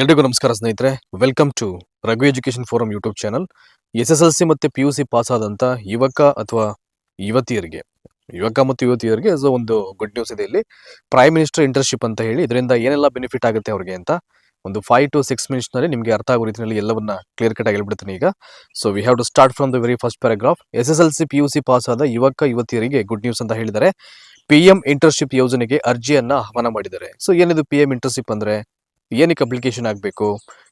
ಎಲ್ರಿಗೂ ನಮಸ್ಕಾರ ಸ್ನೇಹಿತರೆ. Welcome to Raghu education forum YouTube channel S S L C ಮತ್ತು ಪಿ ಯು ಸಿ ಪಾಸ್ ಆದಂಥ ಯುವಕ ಅಥವಾ ಯುವತಿಯರಿಗೆ, ಯುವಕ ಮತ್ತು ಯುವತಿಯರಿಗೆ ಸೊ ಒಂದು ಗುಡ್ ನ್ಯೂಸ್ ಇದೆ ಇಲ್ಲಿ. ಪ್ರೈಮ್ ಮಿನಿಸ್ಟರ್ ಇಂಟರ್ನ್ಶಿಪ್ ಅಂತ ಹೇಳಿ ಇದರಿಂದ ಏನೆಲ್ಲ ಬೆನಿಫಿಟ್ ಆಗುತ್ತೆ ಅವ್ರಿಗೆ ಅಂತ ಒಂದು ಫೈವ್ ಟು ಸಿಕ್ಸ್ ಮಿನಿಟ್ಸ್ನಲ್ಲಿ ನಿಮಗೆ ಅರ್ಥ ಆಗೋ ರೀತಿಯಲ್ಲಿ ಎಲ್ಲವನ್ನ ಕ್ಲಿಯರ್ ಕಟ್ ಆಗಿ ಹೇಳ್ಬಿಡ್ತೀನಿ ಈಗ. So we have to start from the very first paragraph S S L C P U C pass ಆದ ಯುವಕ, ಯುವತಿಯರಿಗೆ ಗುಡ್ ನ್ಯೂಸ್ ಅಂತ ಹೇಳಿದ್ದಾರೆ. ಪಿ ಎಂ ಇಂಟರ್ನ್ಶಿಪ್ ಯೋಜನೆಗೆ ಅರ್ಜಿಯನ್ನ ಆಹ್ವಾನ ಮಾಡಿದ್ದಾರೆ. ಸೊ ಏನಿದು ಪಿ ಎಂ ಇಂಟರ್ನ್ಶಿಪ್ ಅಂದ್ರೆ? ಏನಕ್ಕೆ ಅಪ್ಲಿಕೇಶನ್ ಆಗಬೇಕು,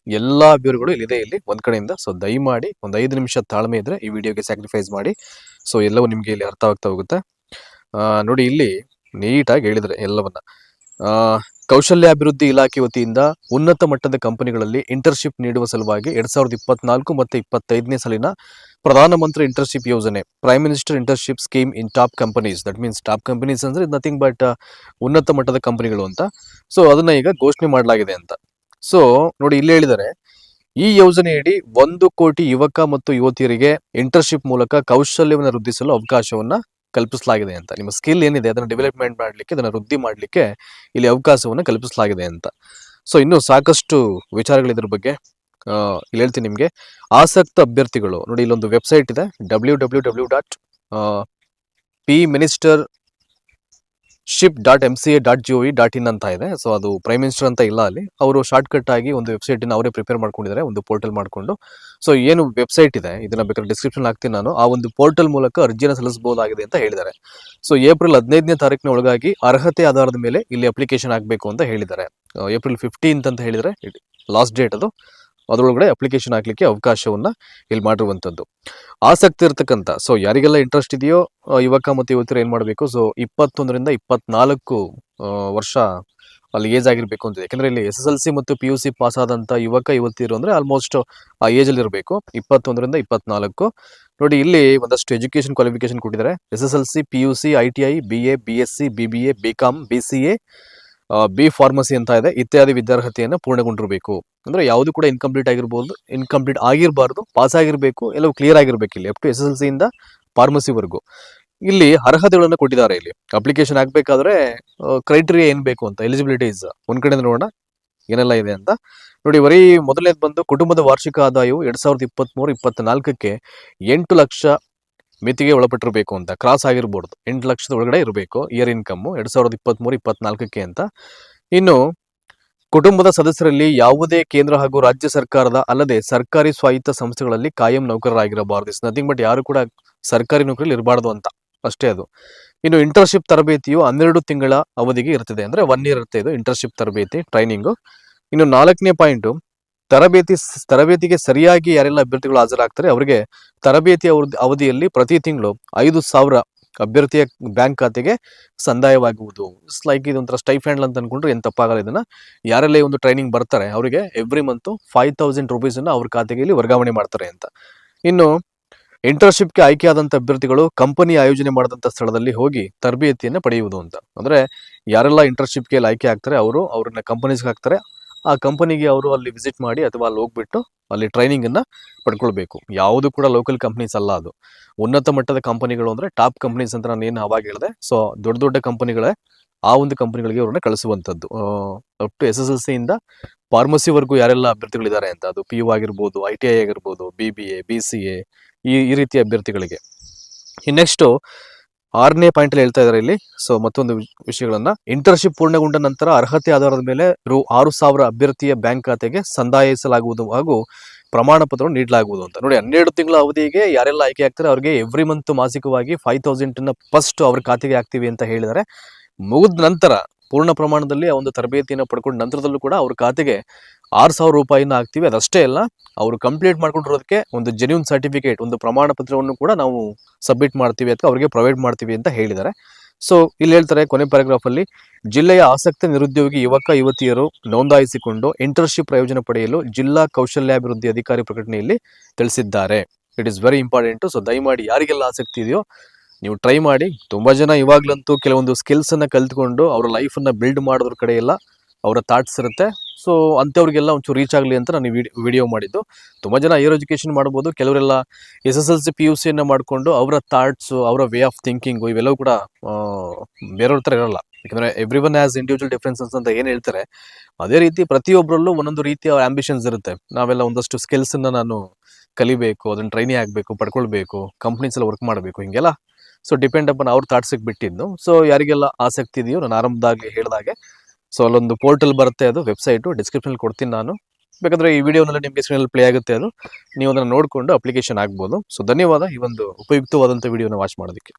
ಎಲ್ಲ ವಿವರಗಳು ಇಲ್ಲಿದೆ ಇಲ್ಲಿ ಒಂದು ಕಡೆಯಿಂದ. ಸೊ ದಯಮಾಡಿ ಒಂದು ಐದು ನಿಮಿಷ ತಾಳ್ಮೆ ಇದ್ರೆ ಈ ವಿಡಿಯೋಗೆ ಸ್ಯಾಕ್ರಿಫೈಸ್ ಮಾಡಿ. ಸೊ ಎಲ್ಲವೂ ನಿಮಗೆ ಇಲ್ಲಿ ಅರ್ಥ ಆಗ್ತಾ ಹೋಗುತ್ತೆ ನೋಡಿ ಇಲ್ಲಿ ನೀಟಾಗಿ ಹೇಳಿದರೆ ಎಲ್ಲವನ್ನ. ಕೌಶಲ್ಯಾಭಿವೃದ್ಧಿ ಇಲಾಖೆ ವತಿಯಿಂದ ಉನ್ನತ ಮಟ್ಟದ ಕಂಪನಿಗಳಲ್ಲಿ ಇಂಟರ್ನ್ಶಿಪ್ ನೀಡುವ ಸಲುವಾಗಿ ಎರಡ್ ಸಾವಿರದ ಇಪ್ಪತ್ನಾಲ್ಕು ಮತ್ತು ಇಪ್ಪತ್ತೈದನೇ ಸಾಲಿನ ಪ್ರಧಾನಮಂತ್ರಿ ಇಂಟರ್ನ್ಶಿಪ್ ಯೋಜನೆ prime minister internship scheme in top companies that means top companies ಅಂದ್ರೆ ನಥಿಂಗ್ ಬಟ್ ಉನ್ನತ ಮಟ್ಟದ ಕಂಪನಿಗಳು ಅಂತ. ಸೊ ಅದನ್ನ ಈಗ ಘೋಷಣೆ ಮಾಡಲಾಗಿದೆ ಅಂತ. ಸೊ ನೋಡಿ ಇಲ್ಲಿ ಹೇಳಿದರೆ ಈ ಯೋಜನೆಯಡಿ ಒಂದು ಕೋಟಿ ಯುವಕ ಮತ್ತು ಯುವತಿಯರಿಗೆ ಇಂಟರ್ನ್ಶಿಪ್ ಮೂಲಕ ಕೌಶಲ್ಯವನ್ನು ವೃದ್ಧಿಸಲು ಅವಕಾಶವನ್ನ ಕಲ್ಪಿಸಲಾಗಿದೆ ಅಂತ. ನಿಮ್ಮ ಸ್ಕಿಲ್ ಏನಿದೆ, ಅದನ್ನ ಡೆವಲಪ್ಮೆಂಟ್ ಮಾಡಲಿಕ್ಕೆ, ಅದನ್ನ ವೃದ್ಧಿ ಮಾಡಲಿಕ್ಕೆ ಇಲ್ಲಿ ಅವಕಾಶವನ್ನು ಕಲ್ಪಿಸಲಾಗಿದೆ ಅಂತ. ಸೊ ಇನ್ನು ಸಾಕಷ್ಟು ವಿಚಾರಗಳು ಇದ್ರ ಬಗ್ಗೆ ಇಲ್ಲಿ ಹೇಳ್ತೀನಿ ನಿಮಗೆ. ಆಸಕ್ತ ಅಭ್ಯರ್ಥಿಗಳು. ನೋಡಿ, ಇಲ್ಲೊಂದು ವೆಬ್ಸೈಟ್ ಇದೆ. W W W dot P minister ship dot M C A dot G O V dot in ಅಂತ ಇದೆ. ಸೊ ಅದು ಪ್ರೈಮ್ ಮಿನಿಸ್ಟರ್ ಅಂತ ಇಲ್ಲ ಅಲ್ಲಿ. ಅವರು ಶಾರ್ಟ್ಕಟ್ ಆಗಿ ಒಂದು ವೆಬ್ಸೈಟ್ ಅವರೇ ಪ್ರಿಪೇರ್ ಮಾಡ್ಕೊಂಡಿದ್ದಾರೆ. ಒಂದು ಪೋರ್ಟಲ್ ಮಾಡಿಕೊಂಡು. ಸೊ ಏನು ವೆಬ್ಸೈಟ್ ಇದೆ? ಇದನ್ನ ಬೇಕಾದ್ರೆ ಡಿಸ್ಕ್ರಿಪ್ಷನ್ ಹಾಕ್ತೀನಿ ನಾನು. ಆ ಒಂದು ಪೋರ್ಟಲ್ ಮೂಲಕ ಅರ್ಜಿಯನ್ನು ಸಲ್ಲಿಸಬಹುದಾಗಿದೆ ಅಂತ ಹೇಳಿದ್ದಾರೆ. ಸೊ ಏಪ್ರಿಲ್ ಹದಿನೈದನೇ ತಾರೀಕಿನ ಒಳಗಾಗಿ ಅರ್ಹತೆ ಆಧಾರದ ಮೇಲೆ ಇಲ್ಲಿ ಅಪ್ಲಿಕೇಶನ್ ಆಗಬೇಕು ಅಂತ ಹೇಳಿದ್ದಾರೆ. ಏಪ್ರಿಲ್ ಫಿಫ್ಟೀನ್ತ್ ಅಂತ ಹೇಳಿದರೆ ಲಾಸ್ಟ್ ಡೇಟ್ ಅದು. ಅದರೊಳಗಡೆ ಅಪ್ಲಿಕೇಶನ್ ಹಾಕ್ಲಿಕ್ಕೆ ಅವಕಾಶವನ್ನ ಇಲ್ಲಿ ಮಾಡಿರುವಂಥದ್ದು ಆಸಕ್ತಿ ಇರ್ತಕ್ಕಂಥ ಸೊ ಯಾರಿಗೆಲ್ಲ ಇಂಟ್ರೆಸ್ಟ್ ಇದೆಯೋ ಯುವಕ ಮತ್ತು ಯುವತಿಯರು ಏನ್ ಮಾಡಬೇಕು? ಸೊ ಇಪ್ಪತ್ತೊಂದರಿಂದ ಇಪ್ಪತ್ನಾಲ್ಕು ವರ್ಷ ಅಲ್ಲಿ ಏಜ್ ಆಗಿರ್ಬೇಕು ಅಂತಿದೆ. ಯಾಕಂದ್ರೆ ಇಲ್ಲಿ ಎಸ್ ಎಸ್ ಎಲ್ ಸಿ ಮತ್ತು ಪಿ ಯು ಸಿ ಪಾಸ್ ಆದಂತ ಯುವಕ, ಯುವತಿಯರು ಅಂದರೆ ಆಲ್ಮೋಸ್ಟ್ ಆ ಏಜ್ ಅಲ್ಲಿ ಇರಬೇಕು. ಇಪ್ಪತ್ತೊಂದರಿಂದ ಇಪ್ಪತ್ನಾಲ್ಕು. ನೋಡಿ, ಇಲ್ಲಿ ಒಂದಷ್ಟು ಎಜುಕೇಶನ್ ಕ್ವಾಲಿಫಿಕೇಶನ್ ಕೊಟ್ಟಿದ್ದಾರೆ. S S L C P U C I T I B A B S C B B A B com B C A B pharmacy ಅಂತ ಇದೆ. ಇತ್ಯಾದಿ ವಿದ್ಯಾರ್ಹತೆಯನ್ನು ಪೂರ್ಣಗೊಂಡಿರಬೇಕು. ಅಂದ್ರೆ ಯಾವುದು ಕೂಡ ಇನ್ಕಂಪ್ಲೀಟ್ ಆಗಿರ್ಬೋದು ಇನ್ಕಂಪ್ಲೀಟ್ ಆಗಿರಬಾರ್ದು ಪಾಸ್ ಆಗಿರಬೇಕು, ಎಲ್ಲವೂ ಕ್ಲಿಯರ್ ಆಗಿರ್ಬೇಕು ಇಲ್ಲಿ up to S S L C ಇಂದ ಫಾರ್ಮಸಿವರೆಗೂ ಇಲ್ಲಿ ಅರ್ಹತೆಗಳನ್ನು ಕೊಟ್ಟಿದ್ದಾರೆ ಇಲ್ಲಿ. ಅಪ್ಲಿಕೇಶನ್ ಹಾಕ್ಬೇಕಾದ್ರೆ ಕ್ರೈಟೀರಿಯಾ ಏನ್ ಬೇಕು ಅಂತ ಎಲಿಜಿಬಿಲಿಟೀಸ್ ಒಂದ್ ಕಡೆ ನೋಡೋಣ, ಏನೆಲ್ಲ ಇದೆ ಅಂತ. ನೋಡಿ, ಬರೀ ಮೊದಲನೇದು ಬಂದು ಕುಟುಂಬದ ವಾರ್ಷಿಕ ಆದಾಯವು ಎರಡ್ ಸಾವಿರದ ಇಪ್ಪತ್ಮೂರು, ಇಪ್ಪತ್ನಾಲ್ಕಕ್ಕೆ ಎಂಟು ಲಕ್ಷ ಮಿತಿಗೆ ಒಳಪಟ್ಟಿರಬೇಕು ಅಂತ. ಕ್ರಾಸ್ ಆಗಿರ್ಬೋದು. ಎಂಟು ಲಕ್ಷದ ಒಳಗಡೆ ಇರಬೇಕು. ಇಯರ್ ಇನ್ಕಮ್ ಎರಡ್ ಸಾವಿರದ ಇಪ್ಪತ್ಮೂರು, ಇಪ್ಪತ್ನಾಲ್ಕಕ್ಕೆ ಅಂತ. ಇನ್ನು, ಕುಟುಂಬದ ಸದಸ್ಯರಲ್ಲಿ ಯಾವುದೇ ಕೇಂದ್ರ ಹಾಗೂ ರಾಜ್ಯ ಸರ್ಕಾರದ ಅಲ್ಲದೆ ಸರ್ಕಾರಿ ಸ್ವಾಯತ್ತ ಸಂಸ್ಥೆಗಳಲ್ಲಿ ಕಾಯಂ ನೌಕರರಾಗಿರಬಾರದು. ಇಸ್ ನಥಿಂಗ್ ಬಟ್ ಯಾರು ಕೂಡ ಸರ್ಕಾರಿ ನೌಕರಿಯಲ್ಲಿ ಇರಬಾರ್ದು ಅಂತ. ಅಷ್ಟೇ ಅದು. ಇನ್ನು ಇಂಟರ್ನ್ಶಿಪ್ ತರಬೇತಿಯು ಹನ್ನೆರಡು ತಿಂಗಳ ಅವಧಿಗೆ ಇರ್ತದೆ. ಅಂದ್ರೆ ಒನ್ ಇಯರ್ ಇರುತ್ತೆ ಇದು ಇಂಟರ್ನ್ಶಿಪ್ ತರಬೇತಿ ಟ್ರೈನಿಂಗು ಇನ್ನು ನಾಲ್ಕನೇ ಪಾಯಿಂಟು ತರಬೇತಿ ತರಬೇತಿಗೆ ಸರಿಯಾಗಿ ಯಾರೆಲ್ಲ ಅಭ್ಯರ್ಥಿಗಳು ಹಾಜರಾಗ್ತಾರೆ ಅವರಿಗೆ ತರಬೇತಿ ಅವಧಿ- ಅವಧಿಯಲ್ಲಿ ಪ್ರತಿ ತಿಂಗಳು ಐದು ಸಾವಿರ ಅಭ್ಯರ್ಥಿಯ ಬ್ಯಾಂಕ್ ಖಾತೆಗೆ ಸಂದಾಯವಾಗುವುದು. ಲೈಕ್ ಇದೊಂಥರ ಸ್ಟೈಫ್ಯಾಂಡ್ ಅಂತ ಅನ್ಕೊಂಡ್ರೆ ಏನು ತಪ್ಪಾಗಲ್ಲ ಇದನ್ನ. ಯಾರೆಲ್ಲ ಒಂದು ಟ್ರೈನಿಂಗ್ ಬರ್ತಾರೆ, ಅವರಿಗೆ every month five thousand rupees ಅನ್ನ ಅವ್ರ ಖಾತೆಗೆ ಇಲ್ಲಿ ವರ್ಗಾವಣೆ ಮಾಡ್ತಾರೆ ಅಂತ. ಇನ್ನು ಇಂಟರ್ನ್ಶಿಪ್ಗೆ ಆಯ್ಕೆಯಾದಂಥ ಅಭ್ಯರ್ಥಿಗಳು ಕಂಪನಿ ಆಯೋಜನೆ ಮಾಡಿದಂಥ ಸ್ಥಳದಲ್ಲಿ ಹೋಗಿ ತರಬೇತಿಯನ್ನು ಪಡೆಯುವುದು ಅಂತ. ಅಂದ್ರೆ ಯಾರೆಲ್ಲ ಇಂಟರ್ನ್ಶಿಪ್ಗೆ ಆಯ್ಕೆ ಆಗ್ತಾರೆ, ಅವರು ಅವ್ರನ್ನ ಕಂಪನೀಸ್ಗೆ ಹಾಕ್ತಾರೆ ಆ ಕಂಪನಿಗೆ ಅವರು ಅಲ್ಲಿ ವಿಸಿಟ್ ಮಾಡಿ ಅಥವಾ ಅಲ್ಲಿ ಹೋಗ್ಬಿಟ್ಟು ಅಲ್ಲಿ ಟ್ರೈನಿಂಗ್ ಅನ್ನ ಪಡ್ಕೊಳ್ಬೇಕು. ಯಾವುದು ಕೂಡ ಲೋಕಲ್ ಕಂಪ್ನೀಸ್ ಅಲ್ಲ ಅದು. ಉನ್ನತ ಮಟ್ಟದ ಕಂಪನಿಗಳು ಅಂದ್ರೆ ಟಾಪ್ ಕಂಪ್ನೀಸ್ ಅಂತ ನಾನು ಏನು ಅವಾಗ ಹೇಳಿದೆ ಸೊ ದೊಡ್ಡ ದೊಡ್ಡ ಕಂಪನಿಗಳೇ ಆ ಒಂದು ಕಂಪನಿಗಳಿಗೆ ಅವ್ರನ್ನ ಕಳಿಸುವಂಥದ್ದು. Up to S S L ಸಿಯಿಂದ ಫಾರ್ಮಸಿವರೆಗೂ ಯಾರೆಲ್ಲ ಅಭ್ಯರ್ಥಿಗಳಿದ್ದಾರೆ ಅಂತ, ಅದು ಪಿ ಯು ಆಗಿರ್ಬೋದು ಐ ಟಿ ಐ ಆಗಿರ್ಬೋದು B B A B C A ಈ ಈ ರೀತಿಯ ಅಭ್ಯರ್ಥಿಗಳಿಗೆ. ನೆಕ್ಸ್ಟ್ ಆರನೇ ಪಾಯಿಂಟ್ ಅಲ್ಲಿ ಹೇಳ್ತಾ ಇದ್ದಾರೆ ಇಲ್ಲಿ. ಸೊ ಮತ್ತೊಂದು ವಿಷ- ವಿಷಯಗಳನ್ನ. ಇಂಟರ್ನ್ಶಿಪ್ ಪೂರ್ಣಗೊಂಡ ನಂತರ ಅರ್ಹತೆ ಆಧಾರದ ಮೇಲೆ ರು ಆರು ಸಾವಿರ ಅಭ್ಯರ್ಥಿಯ ಬ್ಯಾಂಕ್ ಖಾತೆಗೆ ಸಂದಾಯಿಸಲಾಗುವುದು ಹಾಗೂ ಪ್ರಮಾಣ ಪತ್ರವನ್ನು ನೀಡಲಾಗುವುದು ಅಂತ. ನೋಡಿ, ಹನ್ನೆರಡು ತಿಂಗಳ ಅವಧಿಗೆ ಯಾರೆಲ್ಲ ಆಯ್ಕೆ ಆಗ್ತಾರೆ ಅವರಿಗೆ ಎವ್ರಿ ಮಂತ್ ಮಾಸಿಕವಾಗಿ ಫೈವ್ ತೌಸಂಡ್ ಫಸ್ಟ್ ಅವ್ರ ಖಾತೆಗೆ ಹಾಕ್ತೀವಿ ಅಂತ ಹೇಳಿದರೆ ಮುಗಿದ ನಂತರ ಪೂರ್ಣ ಪ್ರಮಾಣದಲ್ಲಿ ಆ ಒಂದು ತರಬೇತಿಯನ್ನು ಪಡ್ಕೊಂಡು ನಂತರದಲ್ಲೂ ಕೂಡ ಅವ್ರ ಖಾತೆಗೆ ಆರು ಸಾವಿರ ರೂಪಾಯಿನ ಹಾಕ್ತೀವಿ. ಅದಷ್ಟೇ ಅಲ್ಲ, ಅವರು ಕಂಪ್ಲೀಟ್ ಮಾಡ್ಕೊಂಡಿರೋದಕ್ಕೆ ಒಂದು ಜೆನ್ಯೂನ್ ಸರ್ಟಿಫಿಕೇಟ್ ಒಂದು ಪ್ರಮಾಣ ಪತ್ರವನ್ನು ಕೂಡ ನಾವು ಸಬ್ಮಿಟ್ ಮಾಡ್ತೀವಿ ಅಥವಾ ಅವರಿಗೆ ಪ್ರೊವೈಡ್ ಮಾಡ್ತೀವಿ ಅಂತ ಹೇಳಿದ್ದಾರೆ. ಸೊ ಇಲ್ಲಿ ಹೇಳ್ತಾರೆ, ಕೊನೆ ಪ್ಯಾರಾಗ್ರಾಫ್ ಅಲ್ಲಿ, ಜಿಲ್ಲೆಯ ಆಸಕ್ತ ನಿರುದ್ಯೋಗಿ ಯುವಕ, ಯುವತಿಯರು ನೋಂದಾಯಿಸಿಕೊಂಡು ಇಂಟರ್ನ್ಶಿಪ್ ಪ್ರಯೋಜನ ಪಡೆಯಲು ಜಿಲ್ಲಾ ಕೌಶಲ್ಯಾಭಿವೃದ್ಧಿ ಅಧಿಕಾರಿ ಪ್ರಕಟಣೆಯಲ್ಲಿ ತಿಳಿಸಿದ್ದಾರೆ. It is very important so ದಯಮಾಡಿ ಯಾರಿಗೆಲ್ಲ ಆಸಕ್ತಿ ಇದೆಯೋ ನೀವು ಟ್ರೈ ಮಾಡಿ. ತುಂಬ ಜನ ಇವಾಗ್ಲಂತೂ ಕೆಲವೊಂದು ಸ್ಕಿಲ್ಸ್ ಅನ್ನ ಕಲ್ತ್ಕೊಂಡು ಅವರ ಲೈಫ್ ಅನ್ನ ಬಿಲ್ಡ್ ಮಾಡೋದ್ರ ಕಡೆ ಎಲ್ಲ ಅವರ ಥಾಟ್ಸ್ ಇರುತ್ತೆ. ಸೊ ಅಂಥವ್ರಿಗೆಲ್ಲ ಒಂಚೂರು ರೀಚ್ ಆಗಲಿ ಅಂತ ನಾನು ವಿಡಿಯೋ ಮಾಡಿದ್ದು. ತುಂಬ ಜನ ಹೈಯರ್ ಎಜುಕೇಷನ್ ಮಾಡ್ಬೋದು. ಕೆಲವರೆಲ್ಲ S S L C P U ಸಿಯನ್ನು ಮಾಡಿಕೊಂಡು ಅವರ ಥಾಟ್ಸು ಅವರ ವೇ ಆಫ್ ಥಿಂಕಿಂಗು ಇವೆಲ್ಲವೂ ಕೂಡ ಬೇರೆಯವ್ರ ಥರ ಇರಲ್ಲ. ಯಾಕಂದರೆ every one as individual differences ಅಂತ ಏನು ಹೇಳ್ತಾರೆ? ಅದೇ ರೀತಿ ಪ್ರತಿಯೊಬ್ಬರಲ್ಲೂ ಒಂದೊಂದು ರೀತಿಯ ಆಂಬಿಷನ್ಸ್ ಇರುತ್ತೆ. ನಾವೆಲ್ಲ ಒಂದಷ್ಟು ಸ್ಕಿಲ್ಸನ್ನು ನಾನು ಕಲಿಬೇಕು, ಅದನ್ನು ಟ್ರೈನಿ ಆಗಬೇಕು, ಪಡ್ಕೊಳ್ಬೇಕು ಕಂಪ್ನೀಸಲ್ಲಿ ವರ್ಕ್ ಮಾಡಬೇಕು, ಹಿಂಗೆಲ್ಲ. ಸೊ ಡಿಪೆಂಡ್ ಅಪನ್ ಅವ್ರ ಥಾಟ್ಸಿಗೆ ಬಿಟ್ಟಿದ್ದು. ಸೊ ಯಾರಿಗೆಲ್ಲ ಆಸಕ್ತಿ ಇದೆಯೋ, ನಾನು ಆರಂಭದಾಗಿ ಹೇಳಿದಾಗೆ. ಸೊ ಅಲ್ಲೊಂದು ಪೋರ್ಟಲ್ ಬರುತ್ತೆ ಅದು ವೆಬ್ಸೈಟು ಡಿಸ್ಕ್ರಿಪ್ಷನ್ ಕೊಡ್ತೀನಿ ನಾನು. ಬೇಕಾದ್ರೆ ಈ ವಿಡಿಯೋನಲ್ಲಿ ನಿಮಗೆ ಸ್ಕ್ರೀನಲ್ಲಿ ಪ್ಲೇ ಆಗುತ್ತೆ ಅದು. ನೀವು ಅದನ್ನು ನೋಡಿಕೊಂಡು ಅಪ್ಲಿಕೇಶನ್ ಆಗ್ಬೋದು. ಸೊ ಧನ್ಯವಾದ. ಈ ಒಂದು ಉಪಯುಕ್ತವಾದಂಥ ವಿಡಿಯೋನ ವಾಚ್ ಮಾಡೋದಕ್ಕೆ.